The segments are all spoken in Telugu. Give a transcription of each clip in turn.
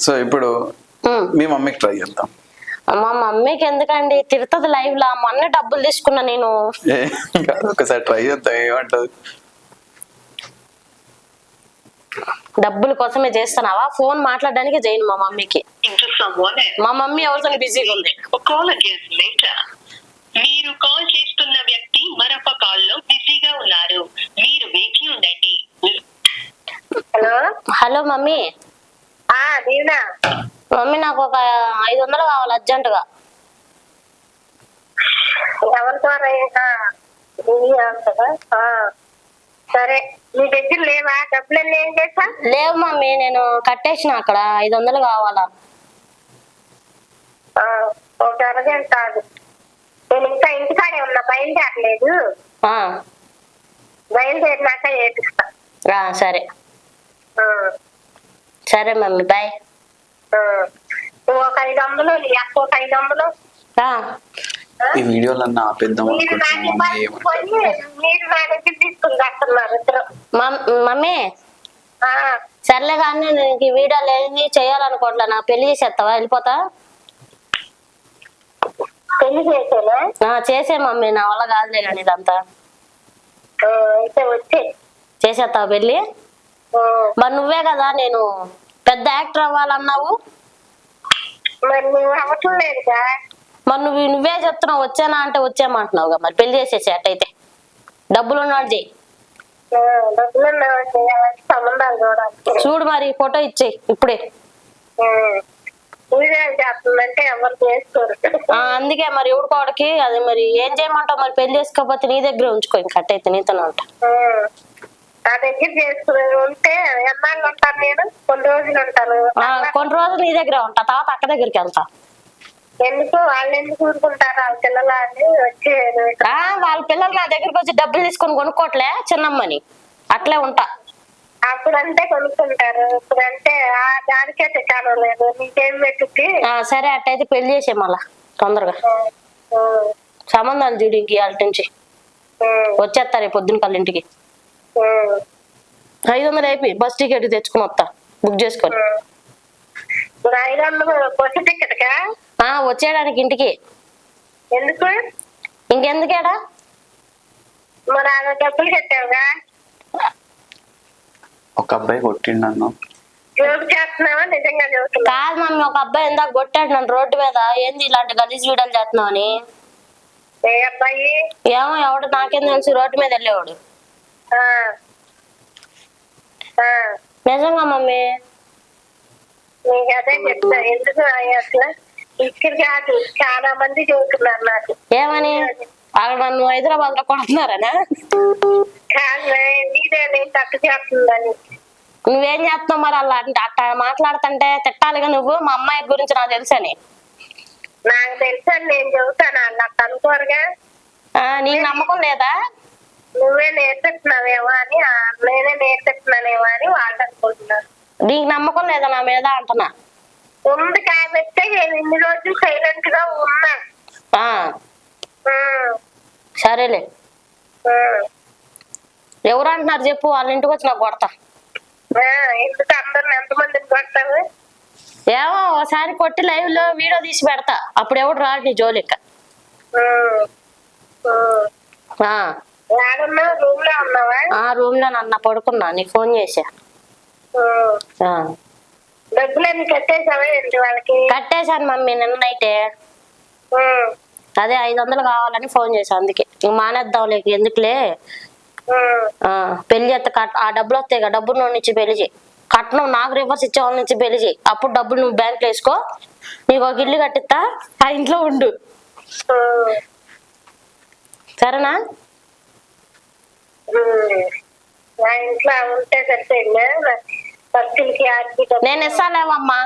సో ఇప్పుడు. మీ మమ్మీకి ట్రై చేద్దాం. మా మమ్మీకి ఎందుకండి? తిడుతుంది లైవ్ లా. మొన్న డబ్బులు తీసుకున్నా నేను. ఒకసారి ట్రై చేద్దాం. ఏమంటది? డబ్బుల కోసమే చేస్తున్నావా? ఫోన్ మాట్లాడడానికి చేయను మా మమ్మీకి. మా మమ్మీ ఎవరితో బిజీగా ఉంది. మీరు కాల్ చేస్తున్న వ్యక్తి మరొక కాల్లో బిజీగా ఉన్నారు. మీరు వేచి ఉండండి. Hello hello mummy. మమ్మీ నాకు ఒక ఐదు వందలు కావాలి అంతగా? ఆ, సరే. నీ దగ్గర లేవా? డబ్బులన్నీ ఏం చేసా లేవు మమ్మీ నేను కట్టేసిన అక్కడ. ఐదు వందలు కావాలా? ఒక అరగంట కాదు. నేను ఇంకా ఇంటికాడే ఉన్నా బయలుదేరలేదు. బయలుదేరినాక ఏపిస్తా సరే. సరే మమ్మీ బాయ్. ఒక ఐదు వందలు నీ అక్క ఒక ఐదు వందలు? ఈ వీడియోలన్నా ఆపేద్దాం నా మమ్మీ దగ్గర పోయి ఏమంటారు మీరు నా దగ్గర తీసుకుని వస్తున్నారు ఇద్దరు. Mum- mummy. ఆ, సర్లే కానీ నేను ఈ వీడియోలు ఏమి చేయాలనుకోవట్లే నాకు పెళ్ళి చేసేస్తావా? వెళ్ళిపోతా? పెళ్ళి చేసేనా? ఆ, చేసే మమ్మీ. నా వల్ల కాదులే కానీ ఇదంతా. ఆ, అయితే వచ్చే. చేసేస్తావా పెళ్ళి? మరి నువ్వే కదా నేను పెద్ద యాక్టర్ అవ్వాలన్నావు. మరి నువ్వు నువ్వు నువ్వే చెప్తున్నావు వచ్చానా అంటే వచ్చేయమంటున్నావుగా మరి. పెళ్ళి చేసేసి అట్టయితే. డబ్బులు ఉన్నాడు చెయ్యి చూడు మరి ఫోటో ఇచ్చేయి ఇప్పుడే. అందుకే మరి ఎవడుకోవడికి అది మరి ఏం చేయమంటావు మరి? పెళ్ళి చేసుకోకపోతే నీ దగ్గర ఉంచుకో ఇంక అట్టయితే నీతోనే ఉంటా. నా దగ్గర చేసుకుని ఉంటే ఎన్నాళ్ళు ఉంటాను నేను కొన్ని రోజులు ఉంటాను ఆ, కొన్ని రోజులు నీ దగ్గరే ఉంటా తర్వాత అక్క దగ్గరికి వెళ్తా. ఎందుకు? వాళ్ళు ఎందుకు ఊరుకుంటారు? వాళ్ళ పిల్లలు అని వచ్చి ఆ, వాళ్ళ పిల్లలు నా దగ్గరికి వచ్చి డబ్బులు తీసుకొని కొనుక్కోవట్లే చిన్నమ్మని. అట్లే ఉంటా. అప్పుడంటే కొనుక్కుంటారు. ఇప్పుడంటే ఆ దానికే కాలం లేదు. నీకేం పెట్టుద్ది? ఆ, సరే అట్టయితే పెళ్ళి చేసే మళ్ళా తొందరగా. ఆ, ఆ, సంబంధాలు చూడు ఇంక ఇవాళ నుంచి. ఆ, వచ్చేస్తారు రేపు పొద్దున్న కళ్ళ ఇంటికి ఐదు వందలు అయిపోయి బస్ టికెట్ తెచ్చుకుని వస్తా బుక్ చేసుకొని. వచ్చేయడానికి ఇంటికి. ఎందుకు? ఇంకెందుకేడా ఒక అబ్బాయి కొట్టిండు నన్ను కాదు మమ్మీ ఒక అబ్బాయి ఇందాక కొట్టాడు నన్ను రోడ్డు మీద. ఏంది ఇలాంటి గలీజ్ వీడియోలు చేస్తున్నావు అని ఏ అబ్బాయి? ఏమో ఎవడు నాకేం తెలుసు రోడ్డు మీద వెళ్ళేవాడు. నిజంగా మమ్మీ. నీకు అదే చెప్తా. ఎందుకు అసలు? ఇక్కడ కాదు చాలా మంది చదువుతున్నారు నాకు. ఏమని? అక్కడ నన్ను హైదరాబాద్లో కొడుతున్నారనా? నీదే నేను తప్పు చేస్తుందని. నువ్వేం చేస్తున్నావు మరి అలా అంటే అట్లా మాట్లాడుతుంటే తిట్టాలిగా నువ్వు? మా అమ్మాయి గురించి నాకు తెలుసని. నాకు తెలుసు అని నేను చెబుతాను. నాకు అనుకోరుగా ఆ, నీకు నమ్మకం లేదా? నువ్వే నేర్పిస్తున్నావేమో అని నేనే నేర్పిస్తున్నానేమో అని వాళ్ళు అనుకుంటున్నారు నీకు నమ్మకం లేదా నా మీద అంటున్నా? ఉంది కాబట్టి నేను ఇన్ని రోజులు సైలెంట్గా ఉన్నా. ఆ, సరేలే. ఎవరు అంటున్నారు చెప్పు వాళ్ళ ఇంటికి వచ్చి నాకు కొడతా. ఆ, ఎందుకు అందరిని ఎంతమందిని కొడతావు? ఏమో ఒకసారి కొట్టి లైవ్లో వీడియో తీసి పెడతా. అప్పుడు ఎవడు రాడు నీ జోలిక. ఉమ్, ఉమ్. ఆ. ఆ రూమ్లో నన్న పడుకున్నా నీకు ఫోన్ చేసా కట్టేశాను మమ్మీ నిన్న ఉమ్, అదే ఐదు వందలు కావాలని ఫోన్ చేశా అందుకే. మానేద్దాం లేక ఎందుకులే? పెళ్ళి చేస్తే ఆ డబ్బులు వస్తాయి కదా డబ్బులు నువ్వు నుంచి పెళ్ళి చేయి. కట్నం నాకు రివర్స్ ఇచ్చే వాళ్ళ నుంచి పెళ్ళి చేయి. అప్పుడు డబ్బులు నువ్వు బ్యాంక్ వేసుకో నీకు ఒక ఇల్లు కట్టిస్తా ఆ ఇంట్లో ఉండు. సరేనా. నా ఇంట్లో ఉంటే సరిపోయిందా? ఖర్చులకి నేను ఇస్తాలేవమ్మా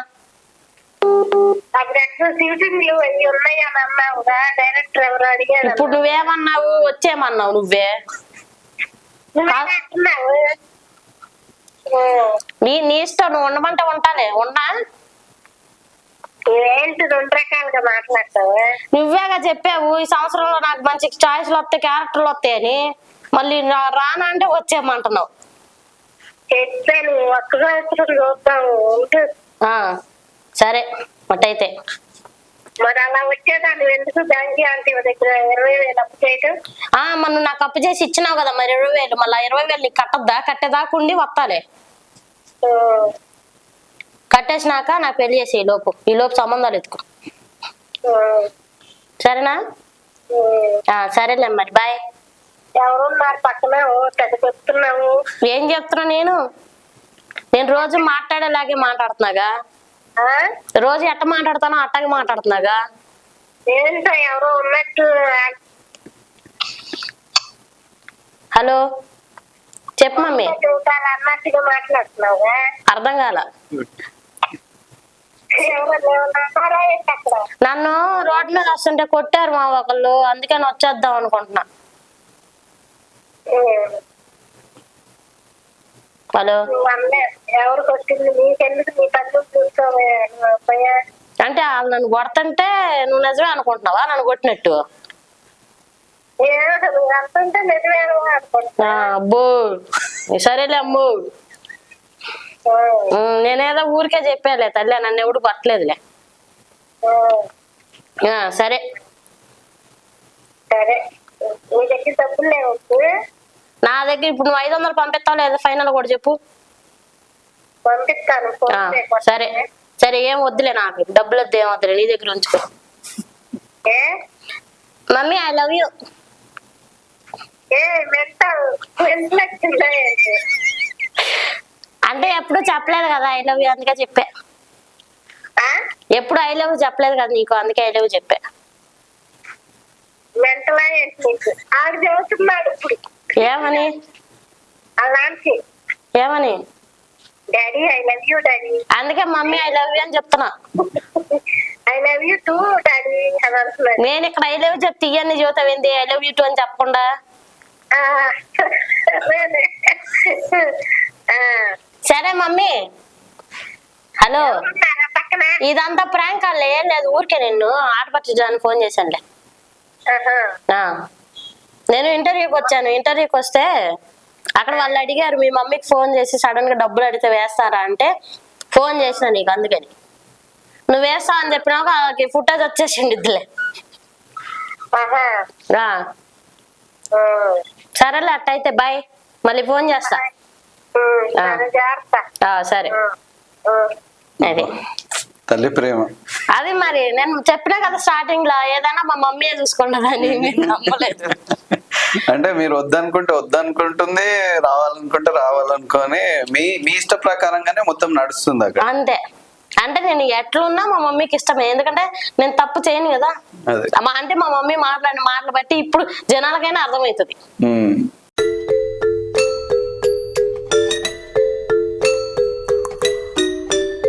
అప్పుడు ఎక్కడ షూటింగ్లు అవి ఉన్నాయని డైరెక్టర్ ఎవరు అడిగారు ఇప్పుడు నువ్వేమన్నావు? వచ్చేయమన్నావు నువ్వే. నీ నీ ఇష్టం నువ్వు ఉండమంటే ఉంటానే. ఉన్నా? ఏంటి రెండు రకాలుగా మాట్లాడతావు? నువ్వేగా చెప్పావు ఈ సంవత్సరంలో నాకు మంచి చాయిస్లు వస్తాయి క్యారెక్టర్లు వస్తాయని మళ్ళీ రానా అంటే వచ్చేయమంటున్నావు. సరే అట్టయితే మరి అలా వచ్చేదాన్ని ఎందుకు? బ్యాంక్ ఆంటీ దగ్గర ఇరవై వేలు అప్పు చేయటం? ఆ మొన్న నాకు అప్పు చేసి ఇచ్చినావు కదా మరి ఇరవై వేలు. మళ్ళీ ఇరవై వేలు నీకు కట్టద్దా? కట్టేదాకా ఉండి వస్తాలే కట్టేసినాక నాకు పెళ్ళి చేసి ఈ లోపు. ఈ లోపు సంబంధాలు ఎత్తుకో. సరేనా? సరేలే మరి. బాయ్. ఎవరున్నారు పక్కన? ఓ తెగ చెప్తున్నావు. ఏం చెప్తున్నా నేను? నేను రోజు మాట్లాడేలాగే మాట్లాడుతున్నాగా? రోజు ఎట్ట మాట్లాడతానో అట్టగే మాట్లాడుతున్నాగా? ఏంటో ఎవరో ఉన్నట్టు హలో? చెప్పు మమ్మీ. అన్నట్టుగా అర్థం కాల. నన్ను రోడ్డు మీద వస్తుంటే కొట్టారు మా ఒకళ్ళు. అందుకని వచ్చేద్దాం అనుకుంటున్నా. హలో. ఎవరికి వచ్చింది? నీకెందుకు? నీ పనులు అంటే వాళ్ళు నన్ను కొడుతుంటే నువ్వు నిజమే అనుకుంటున్నావా? నన్ను కొట్టినట్టు? అబ్బో. సరేలే అమ్ము. నేనేదో ఊరికే చెప్పాలే తల్లి నన్ను ఎవడు. ఆ, సరే. సరే. నీ దగ్గర డబ్బులు లేవు నా దగ్గర ఇప్పుడు నువ్వు ఐదు వందలు పంపిస్తావు లేదా? ఫైనల్ కూడా చెప్పు. పంపిస్తాను. సరే. సరే ఏం వద్దులే నాకు. డబ్బులు వద్దు ఏం వద్దులే. నీ దగ్గర ఉంచుకో. మమ్మీ ఐ లవ్ యూ అంటే ఎప్పుడు చెప్పలేదు కదా ఐ లవ్ యూ అందుకే చెప్పా? ఎప్పుడు ఐ లవ్ చెప్పలేదు కదా నీకు అందుకే ఐ లవ్ చెప్పా. మెంటలా ఆడు చదువుతున్నాడు ఇప్పుడు. ఏమని? అలాంటి. ఏమని? Daddy I love you daddy. అందుకే మమ్మీ ఐ లవ్ యూ అని చెప్తున్నా. I love you too daddy అని నేను ఇక్కడ ఐ లవ్ చెప్తే ఇవన్నీ చూతావు ఏంది? ఐ లవ్ యూ టూ అని చెప్పకుండా? సరే మమ్మీ. హలో. ఇదంతా ప్రాంక్ ఏం లేదు ఊరికే నిన్ను ఆటపట్టించడానికి ఫోన్ చేశానులే. నేను ఇంటర్వ్యూకి వచ్చాను. ఇంటర్వ్యూకి వస్తే అక్కడ వాళ్ళు అడిగారు మీ మమ్మీకి ఫోన్ చేసి సడన్గా డబ్బులు అడిగితే వేస్తారా? అంటే ఫోన్ చేసిన నీకు అందుకని. నువ్వు వేస్తావు అని చెప్పినాక వాళ్ళకి ఫుటేజ్ వచ్చేసిండి ఇద్దులే. సరేలే అట్టయితే బాయ్. మళ్ళీ ఫోన్ చేస్తా. సరే. అది. తల్లి ప్రేమ. అది మరి నేను చెప్పినా కదా స్టార్టింగ్లో ఏదైనా మా మమ్మీ చూసుకున్నదని మీరు నమ్మలేదు. అంటే మీరు వద్దనుకుంటే వద్దనుకుంటుంది రావాలనుకుంటే రావాలనుకొని మీ మీ ఇష్ట ప్రకారంగానే మొత్తం నడుస్తుంది అక్కడ. అంతే. అంటే నేను ఎట్లున్నా మా మమ్మీకి ఇష్టమే. ఎందుకంటే నేను తప్పు చేయను కదా. అంటే మా మమ్మీ మాట్లాడిన మాటలు బట్టి ఇప్పుడు జనాలకైనా అర్థమవుతుంది.